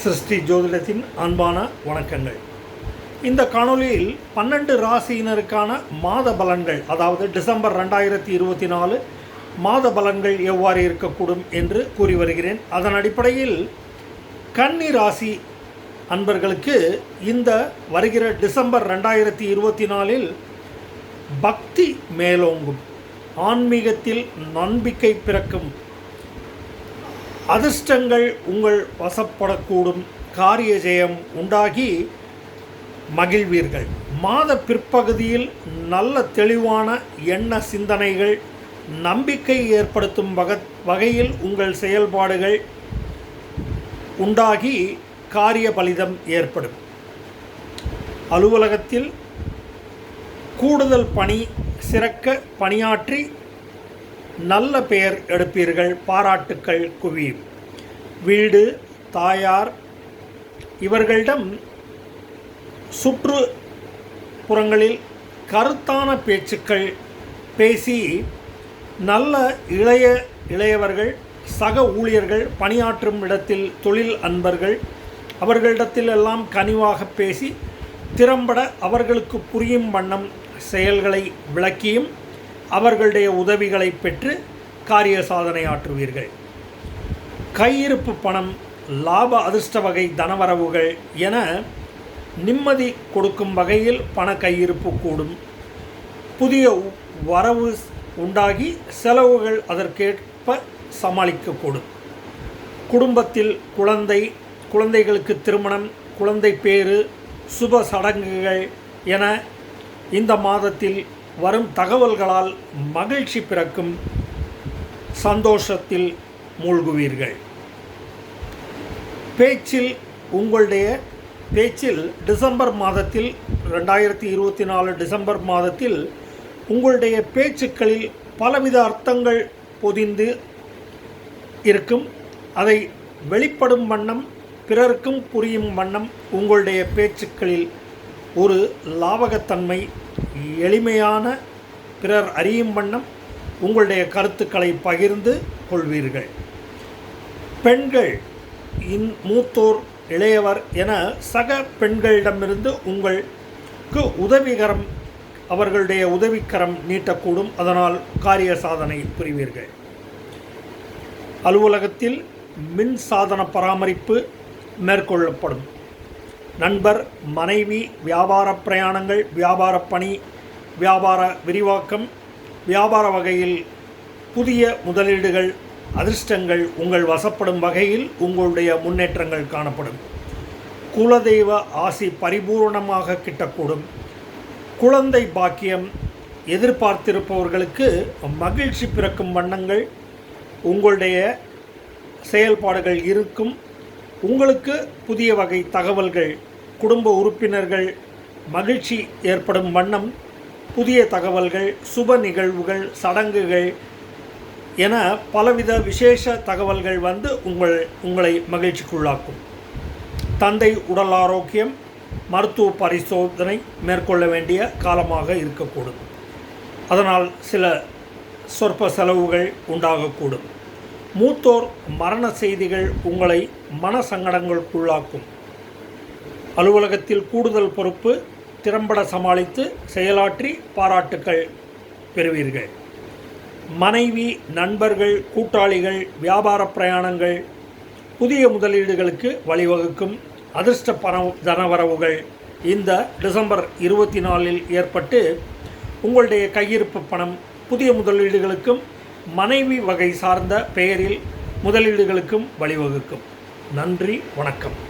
சிருஷ்டி ஜோதிடத்தின் அன்பான வணக்கங்கள். இந்த காணொளியில் பன்னெண்டு ராசியினருக்கான மாத பலன்கள் அதாவது டிசம்பர் ரெண்டாயிரத்தி இருபத்தி நாலு மாத பலன்கள் எவ்வாறு இருக்கக்கூடும் என்று கூறி வருகிறேன். அதன் அடிப்படையில் கன்னி ராசி அன்பர்களுக்கு இந்த வருகிற டிசம்பர் ரெண்டாயிரத்தி இருபத்தி நாலில் பக்தி மேலோங்கும் ஆன்மீகத்தில் நம்பிக்கை பிறக்கும் அதிர்ஷ்டங்கள் உங்கள் வசப்படக்கூடும் காரிய ஜெயம் உண்டாகி மகிழ்வீர்கள். மாத பிற்பகுதியில் நல்ல தெளிவான எண்ண சிந்தனைகள் நம்பிக்கை ஏற்படுத்தும் வக வகையில் உங்கள் செயல்பாடுகள் உண்டாகி காரிய பலிதம் ஏற்படும். அலுவலகத்தில் கூடுதல் பணி சிறக்க பணியாற்றி நல்ல பெயர் எடுப்பீர்கள் பாராட்டுக்கள் குவியும். வீடு தாயார் இவர்களிடம் சுற்று புறங்களில் கருத்தான பேச்சுக்கள் பேசி நல்ல இளைய இளையவர்கள் சக ஊழியர்கள் பணியாற்றும் இடத்தில் தொழில் அன்பர்கள் அவர்களிடத்தில் எல்லாம் கனிவாக பேசி திறம்பட அவர்களுக்கு புரியும் வண்ணம் செயல்களை விளக்கியும் அவர்களுடைய உதவிகளை பெற்று காரிய சாதனை ஆற்றுவீர்கள் கையிருப்பு பணம் லாப அதிர்ஷ்ட வகை தனவரவுகள் என நிம்மதி கொடுக்கும் வகையில் பண கையிருப்பு கூடும். புதிய வரவு உண்டாகி செலவுகள் அதற்கேற்ப சமாளிக்கக்கூடும். குடும்பத்தில் குழந்தை குழந்தைகளுக்கு திருமணம் குழந்தை பேறு சுப சடங்குகள் என இந்த மாதத்தில் வரும் தகவல்களால் மகிழ்ச்சி பிறக்கும் சந்தோஷத்தில் மூழ்குவீர்கள். பேச்சில் உங்களுடைய பேச்சில் டிசம்பர் மாதத்தில் ரெண்டாயிரத்தி இருபத்தி நாலு டிசம்பர் மாதத்தில் உங்களுடைய பேச்சுக்களில் பலவித அர்த்தங்கள் பொதிந்து இருக்கும். அதை வெளிப்படும் வண்ணம் பிறருக்கும் புரியும் வண்ணம் உங்களுடைய பேச்சுக்களில் ஒரு லாவகத்தன்மை எளிமையான பிறர் அறியும் வண்ணம் உங்களுடைய கருத்துக்களை பகிர்ந்து கொள்வீர்கள். பெண்கள் இன் மூத்தோர் இளையவர் என சக பெண்களிடமிருந்து உங்களுக்கு உதவிகரம் அவர்களுடைய உதவிக்கரம் நீட்டக்கூடும். அதனால் காரிய சாதனை புரிவீர்கள். அலுவலகத்தில் மின் சாதன பராமரிப்பு மேற்கொள்ளப்படும். நண்பர் மனைவி வியாபார பிரயாணங்கள் வியாபார பணி வியாபார விரிவாக்கம் வியாபார வகையில் புதிய முதலீடுகள் அதிர்ஷ்டங்கள் உங்கள் வசப்படும் வகையில் உங்களுடைய முன்னேற்றங்கள் காணப்படும். குலதெய்வ ஆசி பரிபூர்ணமாக கிட்டக்கூடும். குழந்தை பாக்கியம் எதிர்பார்த்திருப்பவர்களுக்கு மகிழ்ச்சி பிறக்கும் வண்ணங்கள் உங்களுடைய செயல்பாடுகள் இருக்கும். உங்களுக்கு புதிய வகை தகவல்கள் குடும்ப உறுப்பினர்கள் மகிழ்ச்சி ஏற்படும் வண்ணம் புதிய தகவல்கள் சுப நிகழ்வுகள் சடங்குகள் என பலவித விசேஷ தகவல்கள் வந்து உங்கள் உங்களை மகிழ்ச்சிக்குள்ளாக்கும். தந்தை உடல் ஆரோக்கியம் மருத்துவ பரிசோதனை மேற்கொள்ள வேண்டிய காலமாக இருக்கக்கூடும். அதனால் சில சொற்ப செலவுகள் உண்டாகக்கூடும். மூத்தோர் மரண செய்திகள் உங்களை மன சங்கடங்களுக்குள்ளாக்கும் அலுவலகத்தில் கூடுதல் பொறுப்பு திறம்பட சமாளித்து செயலாற்றி பாராட்டுக்கள் பெறுவீர்கள். மனைவி நண்பர்கள் கூட்டாளிகள் வியாபார பிரயாணங்கள் புதிய முதலீடுகளுக்கு வழிவகுக்கும் அதிர்ஷ்ட பண தனவரவுகள் இந்த டிசம்பர் இருபத்தி நாலில் ஏற்பட்டு உங்களுடைய கையிருப்பு பணம் புதிய முதலீடுகளுக்கும் மனைவி வகை சார்ந்த பெயரில் முதலீடுகளுக்கும் வழிவகுக்கும். நன்றி வணக்கம்.